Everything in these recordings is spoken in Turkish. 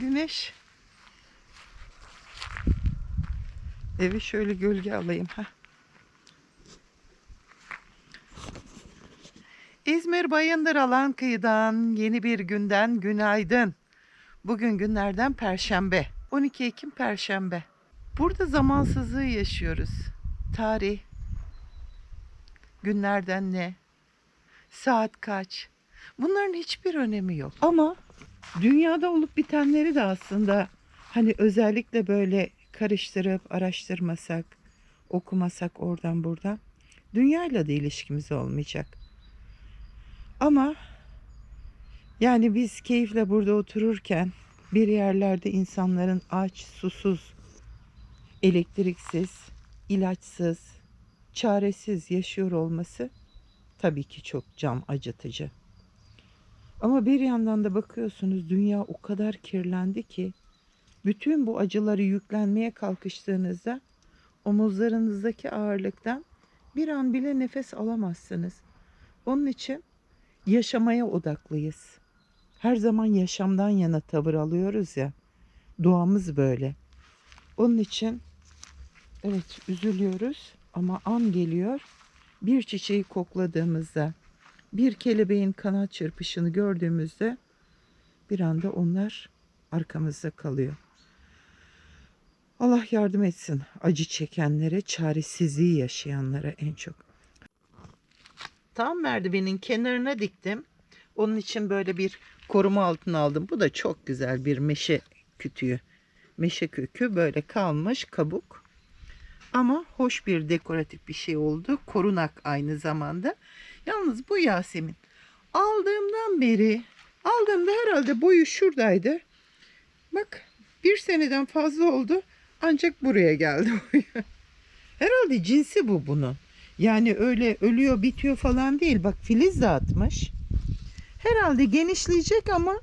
güneş. Eve şöyle gölge alayım. ha. İzmir Bayındır Alan Kıyı'dan yeni bir günden günaydın. Bugün günlerden Perşembe. 12 Ekim Perşembe. Burada zamansızlığı yaşıyoruz. Tarih, günlerden ne, saat kaç bunların hiçbir önemi yok. Ama dünyada olup bitenleri de aslında hani özellikle böyle karıştırıp araştırmasak, okumasak oradan buradan dünyayla da ilişkimiz olmayacak. Ama yani biz keyifle burada otururken bir yerlerde insanların aç, susuz, elektriksiz, ilaçsız, çaresiz yaşıyor olması tabii ki çok can acıtıcı. Ama bir yandan da bakıyorsunuz dünya o kadar kirlendi ki bütün bu acıları yüklenmeye kalkıştığınızda omuzlarınızdaki ağırlıktan bir an bile nefes alamazsınız. Onun için yaşamaya odaklıyız. Her zaman yaşamdan yana tavır alıyoruz ya. Doğamız böyle. Onun için evet üzülüyoruz ama an geliyor. Bir çiçeği kokladığımızda, bir kelebeğin kanat çırpışını gördüğümüzde bir anda onlar arkamızda kalıyor. Allah yardım etsin acı çekenlere, çaresizliği yaşayanlara en çok. Tam merdivenin kenarına diktim. Onun için böyle bir koruma altına aldım. Bu da çok güzel bir meşe kütüğü. Meşe kökü böyle kalmış kabuk. Ama hoş bir dekoratif bir şey oldu. Korunak aynı zamanda. Yalnız bu Yasemin aldığımdan beri aldığımda herhalde boyu şuradaydı. Bak bir seneden fazla oldu. Ancak buraya geldi. Herhalde cinsi bu bunun. Yani öyle ölüyor bitiyor falan değil. Bak filiz de atmış. Herhalde genişleyecek ama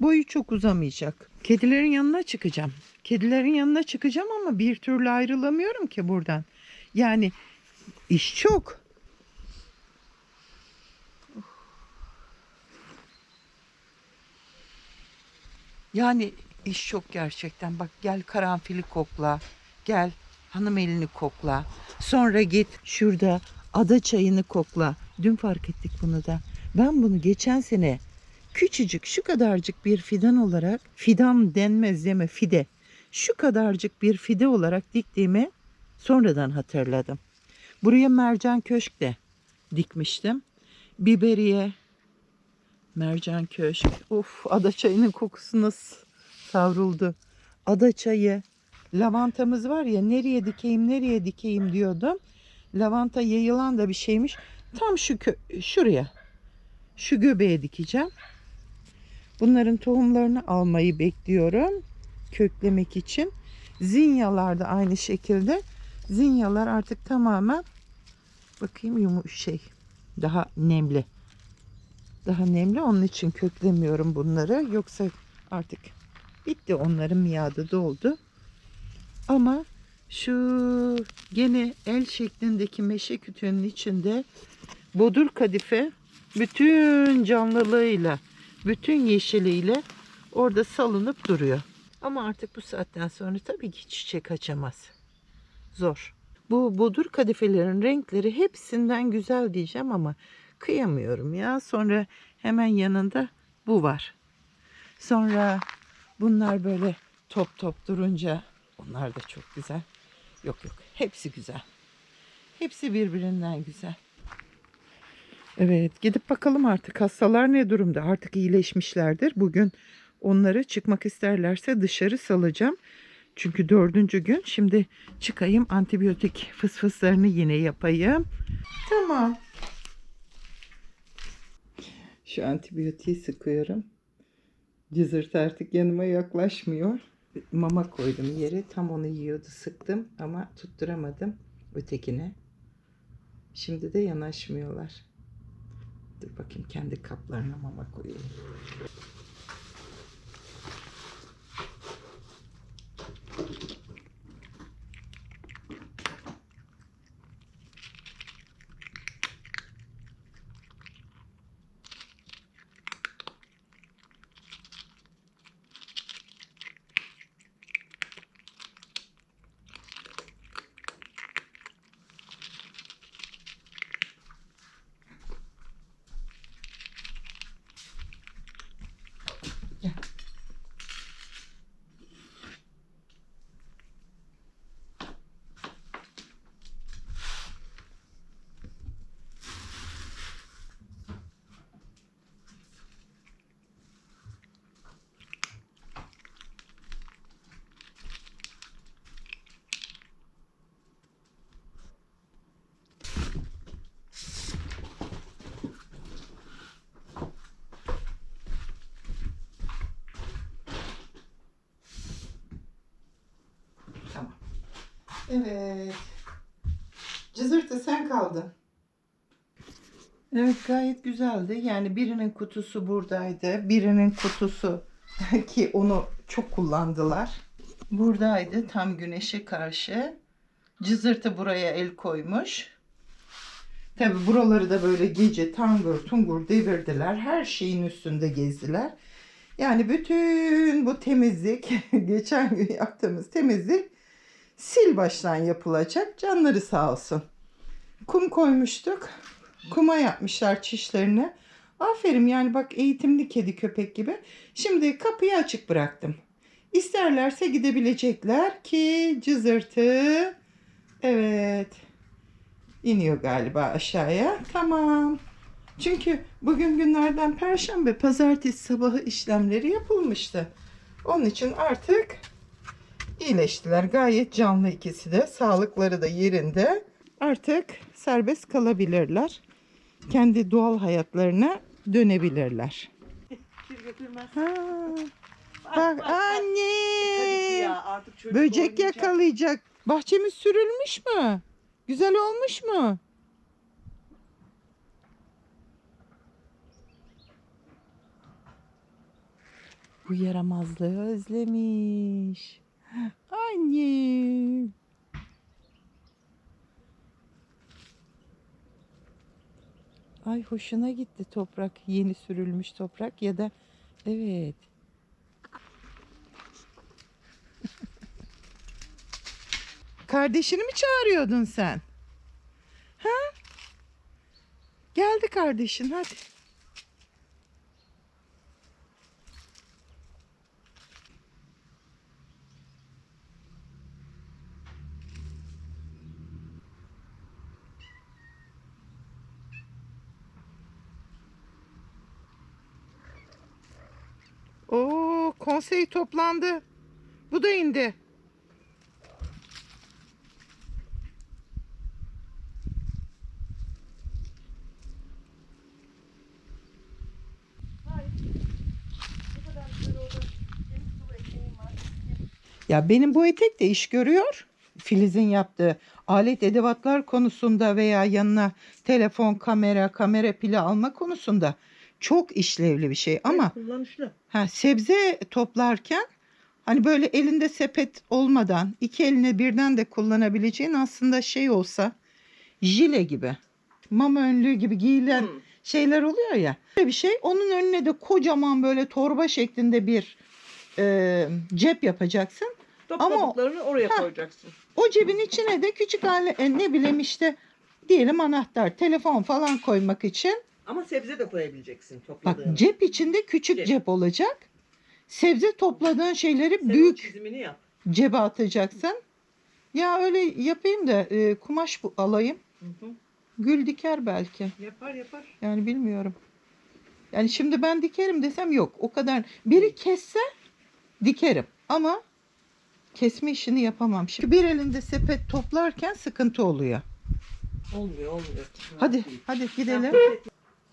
boyu çok uzamayacak. Kedilerin yanına çıkacağım. Kedilerin yanına çıkacağım ama bir türlü ayrılamıyorum ki buradan. Yani iş çok. Yani iş çok gerçekten. Bak gel karanfili kokla. Gel hanım elini kokla. Sonra git şurada ada çayını kokla. Dün fark ettik bunu da. Ben bunu geçen sene küçücük şu kadarcık bir fidan olarak fidan denmez deme fide. Şu kadarcık bir fide olarak diktiğimi sonradan hatırladım. Buraya mercan köşk de dikmiştim. Biberiye, mercan köşk. Of ada çayının kokusu nasıl savruldu. Ada çayı, lavantamız var ya nereye dikeyim nereye dikeyim diyordum. Lavanta yayılan da bir şeymiş. Tam şu şuraya. Şu göbeğe dikeceğim. Bunların tohumlarını almayı bekliyorum. Köklemek için. Zinyalar da aynı şekilde. Zinyalar artık tamamen bakayım yumuş şey daha nemli. Daha nemli onun için köklemiyorum bunları. Yoksa artık bitti onların miadı doldu. Ama şu gene el şeklindeki meşe kütüğünün içinde bodur kadife bütün canlılığıyla, bütün yeşiliyle orada salınıp duruyor. Ama artık bu saatten sonra tabii ki çiçek açamaz. Zor. Bu bodur kadifelerin renkleri hepsinden güzel diyeceğim ama kıyamıyorum ya. Sonra hemen yanında bu var. Sonra bunlar böyle top top durunca onlar da çok güzel. Yok yok hepsi güzel. Hepsi birbirinden güzel. Evet gidip bakalım artık hastalar ne durumda artık iyileşmişlerdir. Bugün onları çıkmak isterlerse dışarı salacağım. Çünkü dördüncü gün şimdi çıkayım antibiyotik fısfıslarını yine yapayım. Tamam. Şu antibiyotiği sıkıyorum. Cızırt artık yanıma yaklaşmıyor. Mama koydum yere. Tam onu yiyordu. Sıktım ama tutturamadım ötekine. Şimdi de yanaşmıyorlar. Dur bakayım kendi kaplarına mama koyayım. Evet. Cızırtı sen kaldın. Evet gayet güzeldi. Yani birinin kutusu buradaydı. Birinin kutusu ki onu çok kullandılar. Buradaydı tam güneşe karşı. Cızırtı buraya el koymuş. Tabi buraları da böyle gece tangur tungur devirdiler. Her şeyin üstünde gezdiler. Yani bütün bu temizlik, geçen gün yaptığımız temizlik sil baştan yapılacak. Canları sağ olsun. Kum koymuştuk. Kuma yapmışlar çişlerini. Aferin yani bak eğitimli kedi köpek gibi. Şimdi kapıyı açık bıraktım. İsterlerse gidebilecekler ki cızırtı evet iniyor galiba aşağıya. Tamam. Çünkü bugün günlerden perşembe pazartesi sabahı işlemleri yapılmıştı. Onun için artık iyileştiler. Gayet canlı ikisi de. Sağlıkları da yerinde. Artık serbest kalabilirler. Kendi doğal hayatlarına dönebilirler. Ha, Bak, bak anne. Hadi ya Böcek yakalayacak. Bahçemiz sürülmüş mü? Güzel olmuş mu? Bu yaramazlığı özlemiş. Anne. Ay hoşuna gitti toprak. Yeni sürülmüş toprak ya da evet. Kardeşini mi çağırıyordun sen? Ha? Geldi kardeşin hadi. Konsey toplandı. Bu da indi. Ya benim bu etek de iş görüyor. Filiz'in yaptığı alet edevatlar konusunda veya yanına telefon, kamera, kamera pili alma konusunda çok işlevli bir şey. Ama Evet, kullanışlı. ha, sebze toplarken hani böyle elinde sepet olmadan iki eline birden de kullanabileceğin aslında şey olsa jile gibi mama önlüğü gibi giyilen Hmm. şeyler oluyor ya. Böyle bir şey. Onun önüne de kocaman böyle torba şeklinde bir e, cep yapacaksın. Topladıklarını oraya Ha. koyacaksın. O cebin içine de küçük hale e, ne bileyim işte diyelim anahtar, telefon falan koymak için. Ama sebze de koyabileceksin Bak topladığını. cep içinde küçük Cep. cep olacak. Sebze topladığın şeyleri Sen o büyük çizimini yap. cebe atacaksın. Ya öyle yapayım da e, kumaş bu, alayım. Hı hı. Gül diker belki. Yapar yapar. Yani bilmiyorum. Yani şimdi ben dikerim desem yok. O kadar. Biri kesse dikerim. Ama kesme işini yapamam. Şimdi bir elinde sepet toplarken sıkıntı oluyor. Olmuyor olmuyor. Hadi hadi gidelim.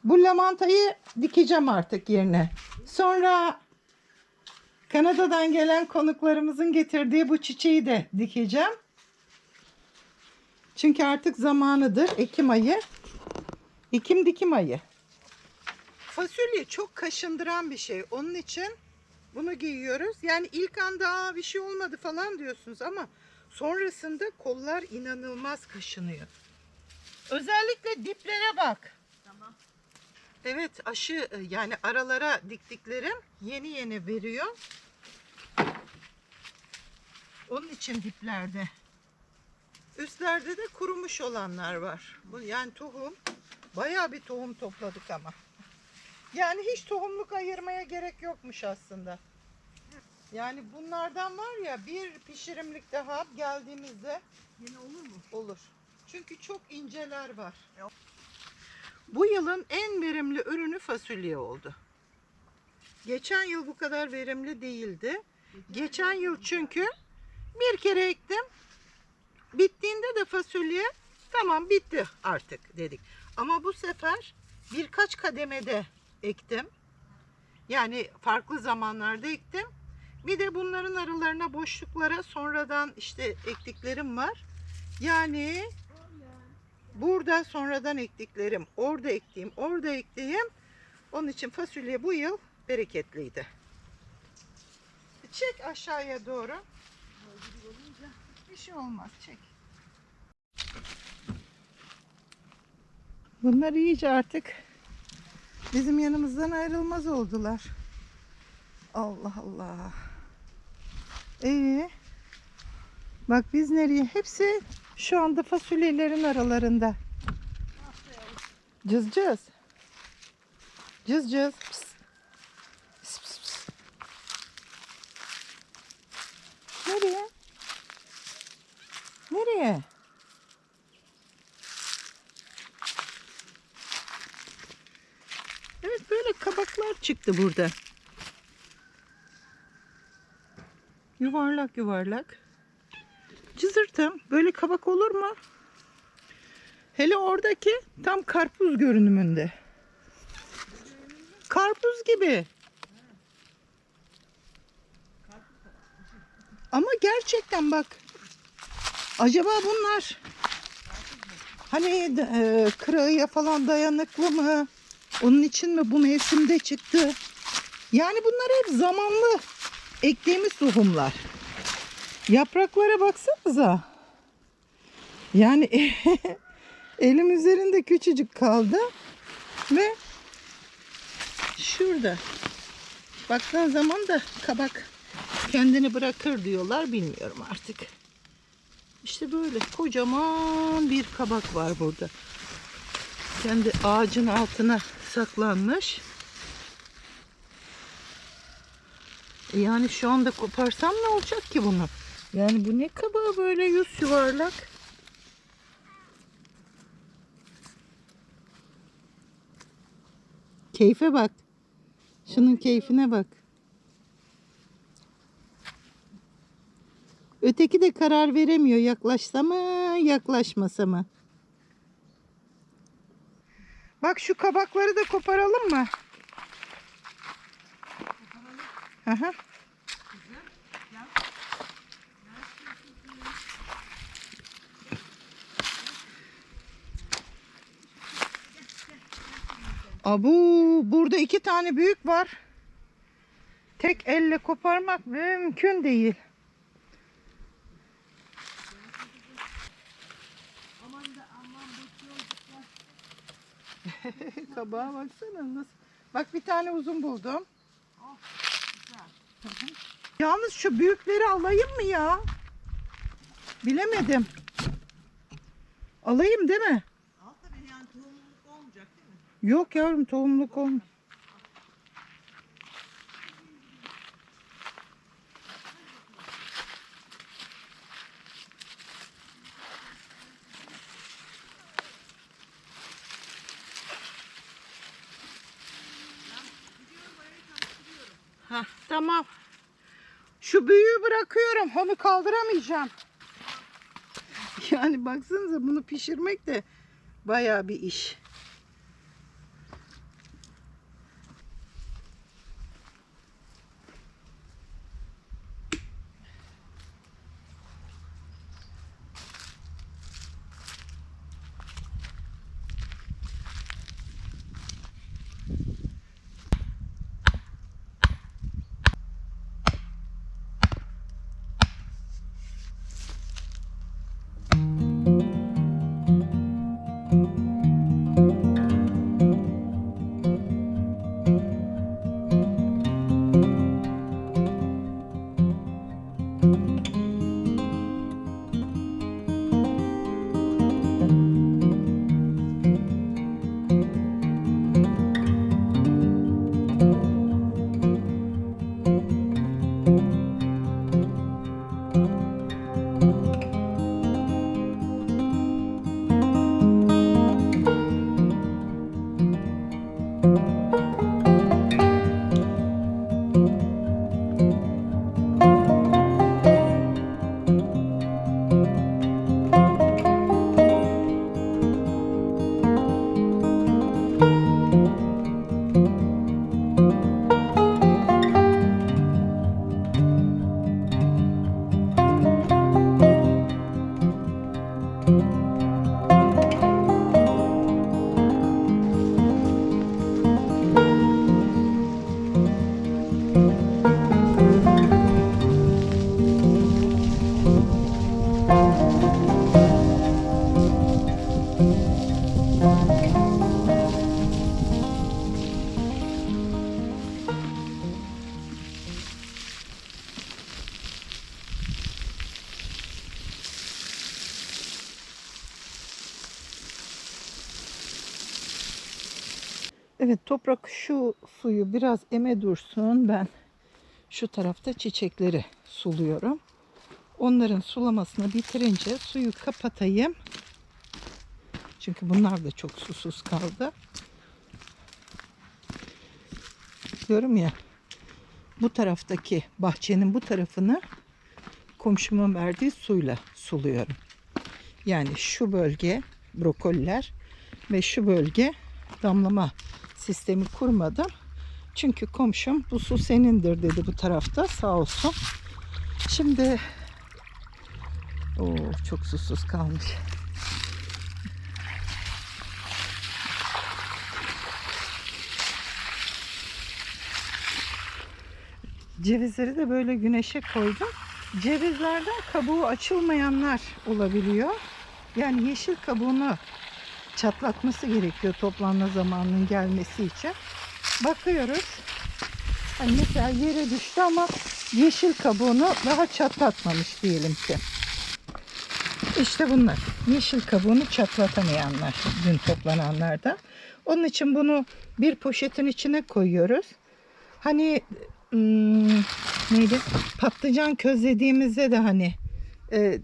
Bu lavantayı dikeceğim artık yerine. Sonra Kanada'dan gelen konuklarımızın getirdiği bu çiçeği de dikeceğim. Çünkü artık zamanıdır. Ekim ayı. Ekim dikim ayı. Fasulye çok kaşındıran bir şey. Onun için bunu giyiyoruz. Yani ilk anda "Aa, bir şey olmadı falan diyorsunuz ama sonrasında kollar inanılmaz kaşınıyor. Özellikle diplere bak. Evet aşı e, yani aralara diktiklerim yeni yeni veriyor. Onun için diplerde. Üstlerde de kurumuş olanlar var. Yani tohum. Bayağı bir tohum topladık ama. Yani hiç tohumluk ayırmaya gerek yokmuş aslında. Yani bunlardan var ya bir pişirimlik daha geldiğimizde Yine olur mu? Olur. Çünkü çok inceler var. Yok. Bu yılın en verimli ürünü fasulye oldu. Geçen yıl bu kadar verimli değildi. Geçen yıl çünkü bir kere ektim. Bittiğinde de fasulye tamam bitti artık dedik. Ama bu sefer birkaç kademede ektim. Yani farklı zamanlarda ektim. Bir de bunların aralarına boşluklara sonradan işte ektiklerim var. Yani burada sonradan ektiklerim, orada ektiğim, orada ektiğim. Onun için fasulye bu yıl bereketliydi. Çek aşağıya doğru. Bir şey olmaz çek. Bunlar iyice artık bizim yanımızdan ayrılmaz oldular. Allah Allah. Ee, bak biz nereye? Hepsi şu anda fasulyelerin aralarında. Cız cız. Cız cız. Nereye? Nereye? Evet böyle kabaklar çıktı burada. Yuvarlak yuvarlak. Cızırtım. Böyle kabak olur mu? Hele oradaki tam karpuz görünümünde. Karpuz gibi. Ama gerçekten bak. Acaba bunlar hani e, kırağıya falan dayanıklı mı? Onun için mi bu mevsimde çıktı? Yani bunlar hep zamanlı ektiğimiz tohumlar. Yapraklara baksanıza. Yani elim üzerinde küçücük kaldı ve şurada baktığın zaman da kabak kendini bırakır diyorlar bilmiyorum artık. İşte böyle kocaman bir kabak var burada. Kendi ağacın altına saklanmış. Yani şu anda koparsam ne olacak ki bunu? Yani bu ne kabağı böyle yüz yuvarlak. Keyfe bak. Şunun keyfine bak. Öteki de karar veremiyor yaklaşsa mı yaklaşmasa mı. Bak şu kabakları da koparalım mı? Aha. Abu burada iki tane büyük var. Tek elle koparmak mümkün değil. Kabağa baksana nasıl. Bak bir tane uzun buldum. Hı. Yalnız şu büyükleri alayım mı ya? Bilemedim. Alayım değil mi? Al tabii yani tohumluk olmayacak değil mi? Yok yavrum tohumluk olmuş. Hah, tamam. Şu büyüğü bırakıyorum. Onu kaldıramayacağım. Yani baksanıza bunu pişirmek de bayağı bir iş. Evet toprak şu suyu biraz eme dursun. Ben şu tarafta çiçekleri suluyorum. Onların sulamasını bitirince suyu kapatayım. Çünkü bunlar da çok susuz kaldı. Diyorum ya bu taraftaki bahçenin bu tarafını komşumun verdiği suyla suluyorum. Yani şu bölge brokoliler ve şu bölge damlama sistemi kurmadım. Çünkü komşum bu su senindir dedi bu tarafta sağ olsun. Şimdi o çok susuz kalmış. Cevizleri de böyle güneşe koydum. Cevizlerden kabuğu açılmayanlar olabiliyor. Yani yeşil kabuğunu çatlatması gerekiyor toplanma zamanının gelmesi için. Bakıyoruz. Hani mesela yere düştü ama yeşil kabuğunu daha çatlatmamış diyelim ki. İşte bunlar. Yeşil kabuğunu çatlatamayanlar. Dün toplananlardan. Onun için bunu bir poşetin içine koyuyoruz. Hani hmm, neydi? Patlıcan közlediğimizde de hani e,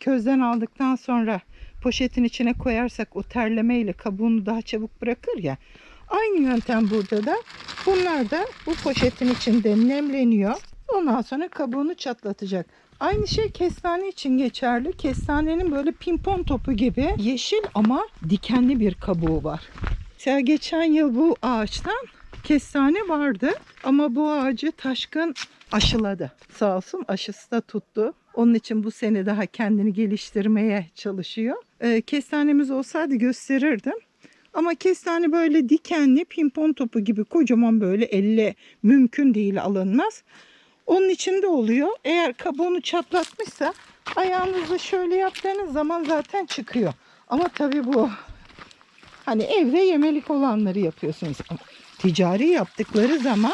közden aldıktan sonra poşetin içine koyarsak o terlemeyle kabuğunu daha çabuk bırakır ya. Aynı yöntem burada da. Bunlar da bu poşetin içinde nemleniyor. Ondan sonra kabuğunu çatlatacak. Aynı şey kestane için geçerli. Kestanenin böyle pimpon topu gibi yeşil ama dikenli bir kabuğu var. Mesela geçen yıl bu ağaçtan kestane vardı ama bu ağacı taşkın aşıladı. Sağ olsun aşısı da tuttu. Onun için bu sene daha kendini geliştirmeye çalışıyor. Ee, kestanemiz olsaydı gösterirdim. Ama kestane böyle dikenli pimpon topu gibi kocaman böyle elle mümkün değil alınmaz. Onun içinde oluyor. Eğer kabuğunu çatlatmışsa ayağınızla şöyle yaptığınız zaman zaten çıkıyor. Ama tabii bu hani evde yemelik olanları yapıyorsunuz. Ticari yaptıkları zaman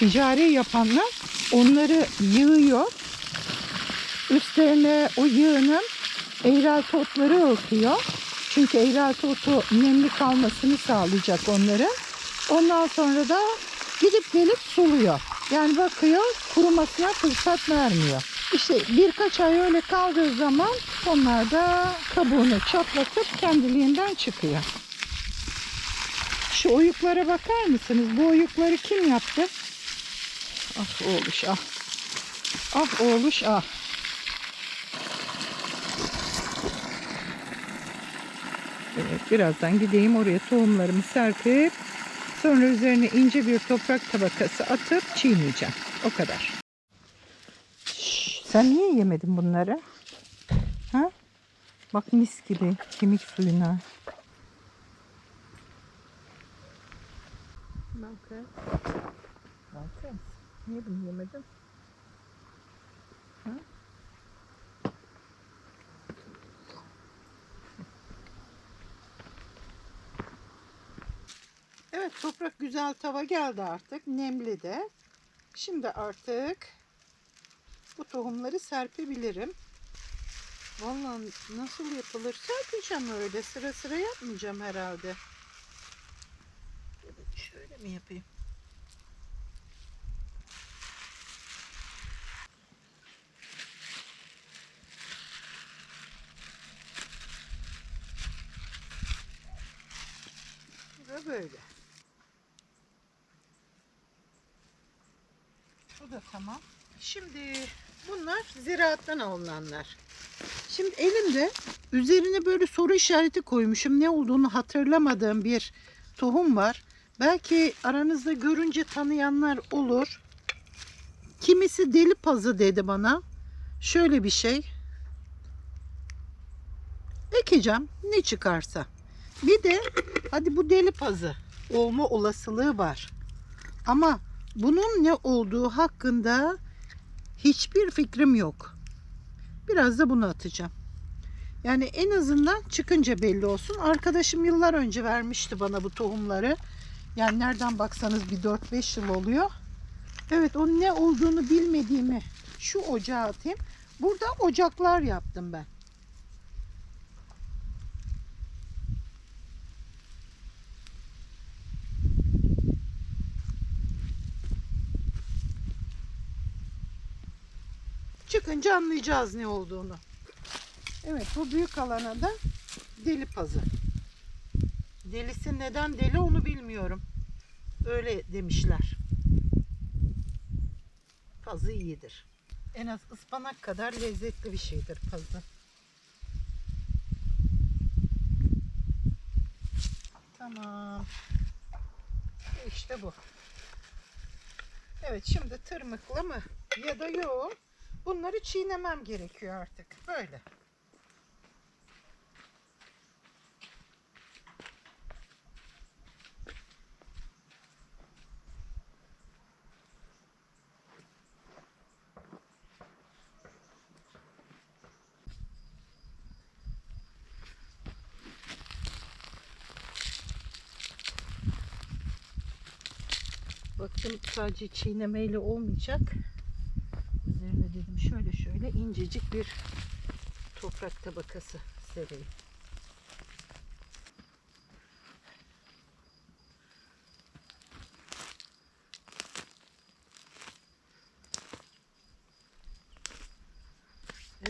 ticari yapanlar onları yığıyor. Üstlerine o yığının eğrel totları örtüyor. Çünkü eğrel totu nemli kalmasını sağlayacak onların. Ondan sonra da gidip gelip suluyor. Yani bakıyor kurumasına fırsat vermiyor. İşte birkaç ay öyle kaldığı zaman onlar da kabuğunu çatlatıp kendiliğinden çıkıyor. Şu oyuklara bakar mısınız? Bu oyukları kim yaptı? Ah oğluş ah. Ah oğluş ah. Evet, birazdan gideyim oraya tohumlarımı serpip sonra üzerine ince bir toprak tabakası atıp çiğneyeceğim. O kadar. Şş, sen niye yemedin bunları? Ha? Bak mis gibi kemik suyuna. Bakın. Bakın. Niye bunu yemedin? Ha? Evet toprak güzel tava geldi artık. Nemli de. Şimdi artık bu tohumları serpebilirim. Vallahi nasıl yapılır serpeceğim öyle. Sıra sıra yapmayacağım herhalde. Da Şöyle mi yapayım? Ve böyle. Bu da tamam. Şimdi bunlar ziraattan alınanlar. Şimdi elimde üzerine böyle soru işareti koymuşum. Ne olduğunu hatırlamadığım bir tohum var. Belki aranızda görünce tanıyanlar olur. Kimisi deli pazı dedi bana. Şöyle bir şey. Ekeceğim ne çıkarsa. Bir de hadi bu deli pazı olma olasılığı var. Ama bunun ne olduğu hakkında hiçbir fikrim yok. Biraz da bunu atacağım. Yani en azından çıkınca belli olsun. Arkadaşım yıllar önce vermişti bana bu tohumları. Yani nereden baksanız bir 4-5 yıl oluyor. Evet o ne olduğunu bilmediğimi şu ocağa atayım. Burada ocaklar yaptım ben. Çıkınca anlayacağız ne olduğunu. Evet bu büyük alana da deli pazı. Delisi neden deli onu bilmiyorum. Öyle demişler. Pazı iyidir. En az ıspanak kadar lezzetli bir şeydir pazı. Tamam. İşte bu. Evet şimdi tırmıkla mı ya da yok. Bunları çiğnemem gerekiyor artık. Böyle. Baktım sadece çiğnemeyle olmayacak. Dedim şöyle şöyle incecik bir toprak tabakası sereyim.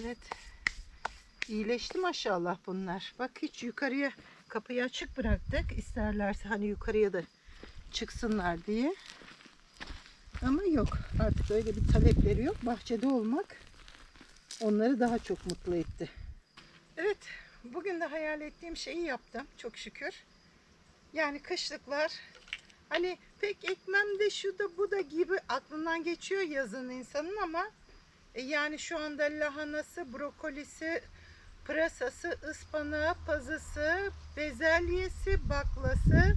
Evet. İyileşti maşallah bunlar. Bak hiç yukarıya kapıyı açık bıraktık. İsterlerse hani yukarıya da çıksınlar diye. Ama yok. Artık öyle bir talepleri yok. Bahçede olmak onları daha çok mutlu etti. Evet. Bugün de hayal ettiğim şeyi yaptım. Çok şükür. Yani kışlıklar hani pek ekmem de şu da bu da gibi aklından geçiyor yazın insanın ama e, yani şu anda lahanası, brokolisi, pırasası, ıspanağı, pazısı, bezelyesi, baklası,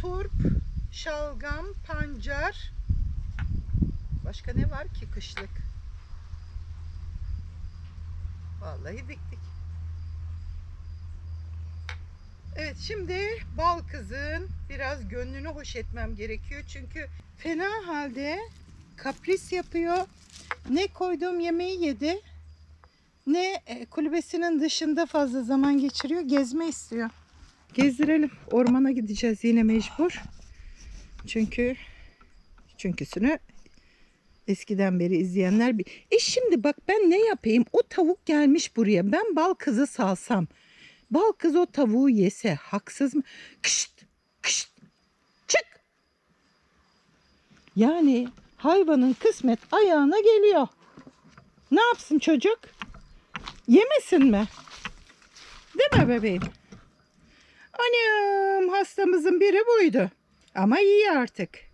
turp, şalgam, pancar. Başka ne var ki kışlık? Vallahi diktik. Evet şimdi bal kızın biraz gönlünü hoş etmem gerekiyor. Çünkü fena halde kapris yapıyor. Ne koyduğum yemeği yedi ne e, kulübesinin dışında fazla zaman geçiriyor. Gezme istiyor. Gezdirelim. Ormana gideceğiz yine mecbur. Çünkü çünküsünü eskiden beri izleyenler bir... E şimdi bak ben ne yapayım? O tavuk gelmiş buraya. Ben bal kızı salsam. Bal kız o tavuğu yese haksız mı? Kışt, kışt, çık. Yani hayvanın kısmet ayağına geliyor. Ne yapsın çocuk? Yemesin mi? Değil mi bebeğim? Anam hastamızın biri buydu. Ama iyi artık.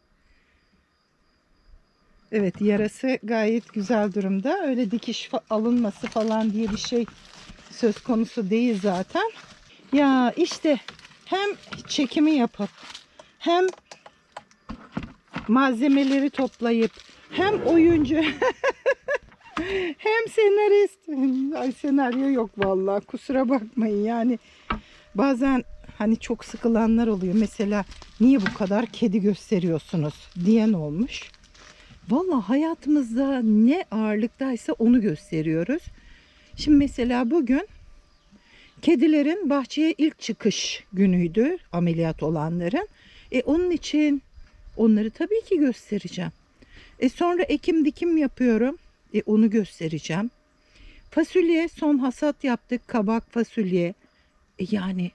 Evet yarası gayet güzel durumda. Öyle dikiş alınması falan diye bir şey söz konusu değil zaten. Ya işte hem çekimi yapıp hem malzemeleri toplayıp hem oyuncu hem senarist. Ay senaryo yok vallahi kusura bakmayın yani bazen hani çok sıkılanlar oluyor. Mesela niye bu kadar kedi gösteriyorsunuz diyen olmuş. Vallahi hayatımızda ne ağırlıktaysa onu gösteriyoruz. Şimdi mesela bugün kedilerin bahçeye ilk çıkış günüydü ameliyat olanların. E onun için onları tabii ki göstereceğim. E sonra ekim dikim yapıyorum. E onu göstereceğim. Fasulye son hasat yaptık. Kabak fasulye. E yani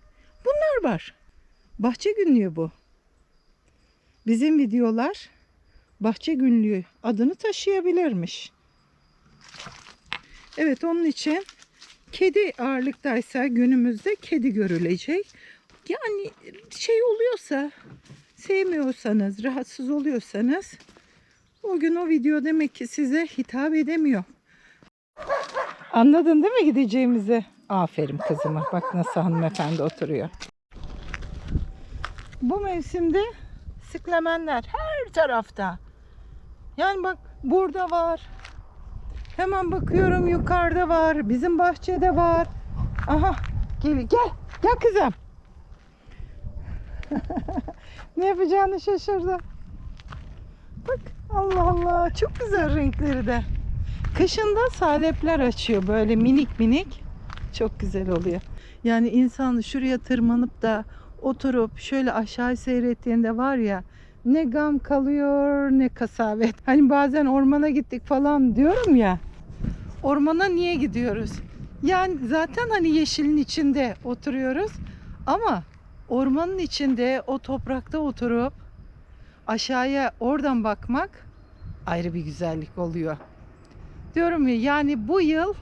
bunlar var. Bahçe günlüğü bu. Bizim videolar bahçe günlüğü adını taşıyabilirmiş. Evet onun için kedi ağırlıktaysa günümüzde kedi görülecek. Yani şey oluyorsa sevmiyorsanız, rahatsız oluyorsanız o gün o video demek ki size hitap edemiyor. Anladın değil mi gideceğimizi? Aferin kızıma. Bak nasıl hanımefendi oturuyor. Bu mevsimde sıklamenler her tarafta. Yani bak burada var. Hemen bakıyorum yukarıda var. Bizim bahçede var. Aha gel gel gel kızım. ne yapacağını şaşırdı. Bak Allah Allah çok güzel renkleri de. Kışında salepler açıyor böyle minik minik. Çok güzel oluyor. Yani insan şuraya tırmanıp da oturup şöyle aşağı seyrettiğinde var ya ne gam kalıyor ne kasavet. Hani bazen ormana gittik falan diyorum ya. Ormana niye gidiyoruz? Yani zaten hani yeşilin içinde oturuyoruz ama ormanın içinde o toprakta oturup aşağıya oradan bakmak ayrı bir güzellik oluyor. Diyorum ya yani bu yıl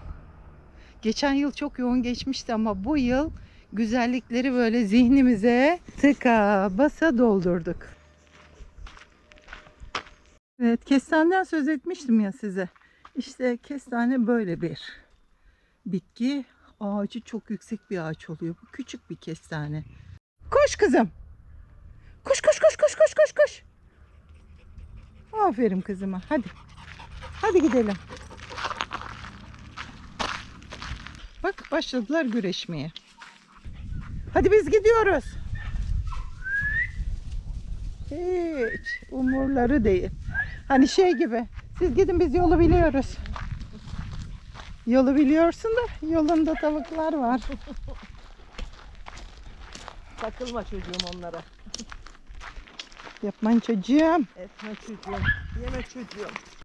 geçen yıl çok yoğun geçmişti ama bu yıl güzellikleri böyle zihnimize tıka basa doldurduk. Evet kestaneden söz etmiştim ya size. İşte kestane böyle bir bitki. Ağacı çok yüksek bir ağaç oluyor. Bu küçük bir kestane. Koş kızım. Koş koş koş koş koş koş koş. Aferin kızıma. Hadi. Hadi gidelim. Bak başladılar güreşmeye. Hadi biz gidiyoruz. Hiç umurları değil. Hani şey gibi. Siz gidin biz yolu biliyoruz. Yolu biliyorsun da yolunda tavuklar var. Takılma çocuğum onlara. Yapmayın çocuğum. Etme çocuğum. Yeme çocuğum.